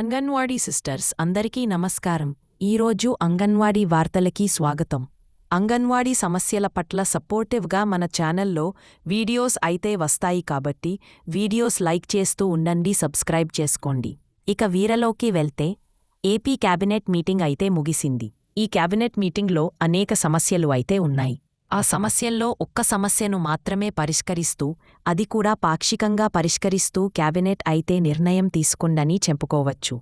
Anganwadi sisters అందరికీ నమస్కారం. ఈరోజు అంగన్వాడీ వార్తలకి స్వాగతం. అంగన్వాడీ సమస్యల పట్ల సపోర్టివ్గా మన ఛానల్లో వీడియోస్ అయితే వస్తాయి కాబట్టి వీడియోస్ లైక్ చేస్తూ ఉండండి సబ్స్క్రైబ్ చేసుకోండి. ఇక వీరలోకి వెళ్తే ఏపీ క్యాబినెట్ మీటింగ్ అయితే ముగిసింది. ఈ క్యాబినెట్ మీటింగ్లో అనేక సమస్యలు అయితే ఉన్నాయి. ఆ సమస్యల్లో ఒక్క సమస్యను మాత్రమే పరిష్కరిస్తూ అది కూడా పాక్షికంగా పరిష్కరిస్తూ క్యాబినెట్ అయితే నిర్ణయం తీసుకుండని చెప్పుకోవచ్చు.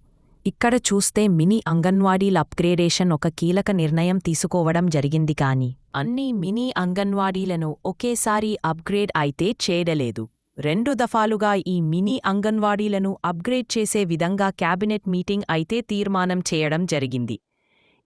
ఇక్కడ చూస్తే మినీ అంగన్వాడీల అప్గ్రేడేషన్ ఒక కీలక నిర్ణయం తీసుకోవడం జరిగింది కాని అన్ని మినీ అంగన్వాడీలను ఒకేసారి అప్గ్రేడ్ అయితే చేయడలేదు రెండు దఫాలుగా ఈ మినీ అంగన్వాడీలను అప్గ్రేడ్ చేసే విధంగా క్యాబినెట్ మీటింగ్ అయితే తీర్మానం చేయడం జరిగింది.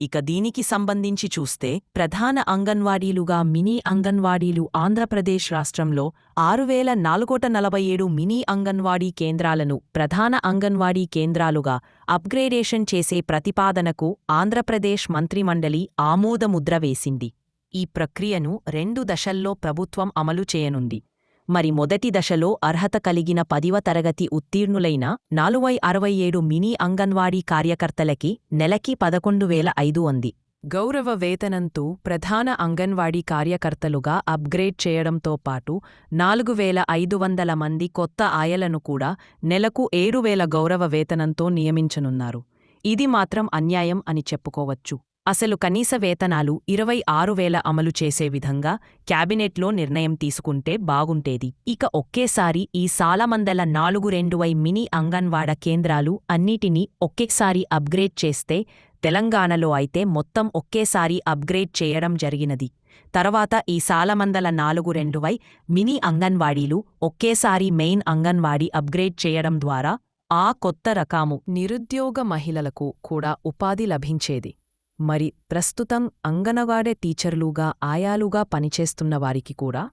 ఇక దీనికి సంబంధించి చూస్తే ప్రధాన అంగన్వాడీలుగా మినీ అంగన్వాడీలు ఆంధ్రప్రదేశ్ రాష్ట్రంలో ఆరు వేల నాలుగోట నలభై ఏడు మినీ అంగన్వాడీ కేంద్రాలను ప్రధాన అంగన్వాడీ కేంద్రాలుగా అప్గ్రేడేషన్ చేసే ప్రతిపాదనకు ఆంధ్రప్రదేశ్ మంత్రిమండలి ఆమోదముద్ర వేసింది. ఈ ప్రక్రియను రెండు దశల్లో ప్రభుత్వం అమలు చేయనుంది. మరి మొదటి దశలో అర్హత కలిగిన పదివ తరగతి ఉత్తీర్ణులైన నాలువై అరవై ఏడు మినీ అంగన్వాడీ కార్యకర్తలకి నెలకి పదకొండు వేల ఐదు ఉంది గౌరవ వేతనంతో ప్రధాన అంగన్వాడీ కార్యకర్తలుగా అప్గ్రేడ్ చేయడంతో పాటు నాలుగు వేల ఐదు వందల మంది కొత్త ఆయలను కూడా నెలకు ఏడు వేల గౌరవ వేతనంతో నియమించనున్నారు. ఇది మాత్రం అన్యాయం అని చెప్పుకోవచ్చు. అసలు కనీస వేతనాలు ఇరవై ఆరు వేల అమలు చేసే విధంగా క్యాబినెట్లో నిర్ణయం తీసుకుంటే బాగుంటేది. ఇక ఒకేసారి ఈ సాలమందల నాలుగు రెండువై మినీ అంగన్వాడ కేంద్రాలు అన్నిటినీ ఒకేసారి అప్గ్రేడ్ చేస్తే తెలంగాణలో అయితే మొత్తం ఒకేసారి అప్గ్రేడ్ చేయడం జరిగినది. తర్వాత ఈ సాలమందల నాలుగు రెండువై మినీ అంగన్వాడీలు ఒకేసారి మెయిన్ అంగన్వాడీ అప్గ్రేడ్ చేయడం ద్వారా ఆ కొత్త రకాము నిరుద్యోగ మహిళలకు కూడా ఉపాధి లభించేది. మరి ప్రస్తుతం అంగనవాడే టీచర్లుగా ఆయాలుగా పనిచేస్తున్న వారికి కూడా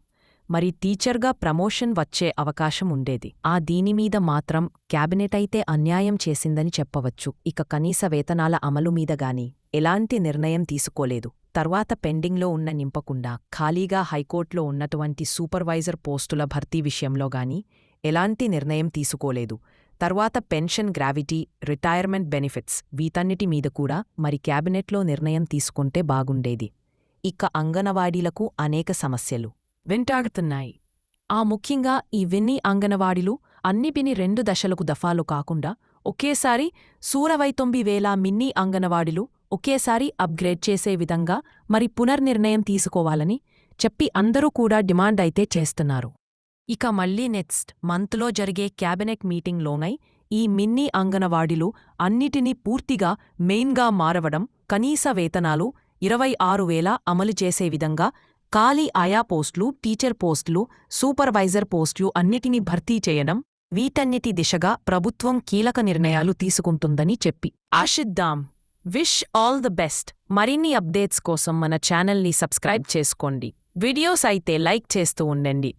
మరి టీచర్గా ప్రమోషన్ వచ్చే అవకాశం ఉండేది. ఆ దీనిమీద మాత్రం క్యాబినెట్ అయితే అన్యాయం చేసిందని చెప్పవచ్చు. ఇక కనీస వేతనాల అమలు మీద గాని ఎలాంటి నిర్ణయం తీసుకోలేదు. తర్వాత పెండింగ్లో ఉన్న నింపకుండా ఖాళీగా హైకోర్టులో ఉన్నటువంటి సూపర్వైజర్ పోస్టుల భర్తీ విషయంలో గాని ఎలాంటి నిర్ణయం తీసుకోలేదు. తర్వాత పెన్షన్ గ్రావిటీ రిటైర్మెంట్ బెనిఫిట్స్ వీటన్నిటి మీద కూడా మరి క్యాబినెట్లో నిర్ణయం తీసుకుంటే బాగుండేది. ఇక అంగనవాడీలకు అనేక సమస్యలు వెంటాడుతున్నాయి. ఆ ముఖ్యంగా ఈ విన్ని అంగనవాడీలు అన్నిటిని రెండు దశలకు దఫాలు కాకుండా ఒకేసారి సూరవైతొంబి వేల మిన్నీ అంగనవాడీలు ఒకేసారి అప్గ్రేడ్ చేసే విధంగా మరి పునర్నిర్ణయం తీసుకోవాలని చెప్పి అందరూ కూడా డిమాండ్ అయితే చేస్తున్నారు. ఇక మళ్ళీ నెక్స్ట్ మంత్లో జరిగే క్యాబినెట్ మీటింగ్లోనై ఈ మిన్నీ అంగనవాడిలు అన్నిటినీ పూర్తిగా మెయిన్గా మారవడం కనీస వేతనాలు ఇరవై ఆరు వేల అమలు చేసే విధంగా ఖాళీ ఆయా పోస్టులు టీచర్ పోస్టులు సూపర్వైజర్ పోస్టులు అన్నిటినీ భర్తీ చేయడం వీటన్నిటి దిశగా ప్రభుత్వం కీలక నిర్ణయాలు తీసుకుంటుందని చెప్పి. ఆశిద్దాం విష్ ఆల్ ద బెస్ట్. మరిన్ని అప్డేట్స్ కోసం మన ఛానల్ని సబ్స్క్రైబ్ చేసుకోండి. వీడియోస్ అయితే లైక్ చేస్తూ ఉండండి.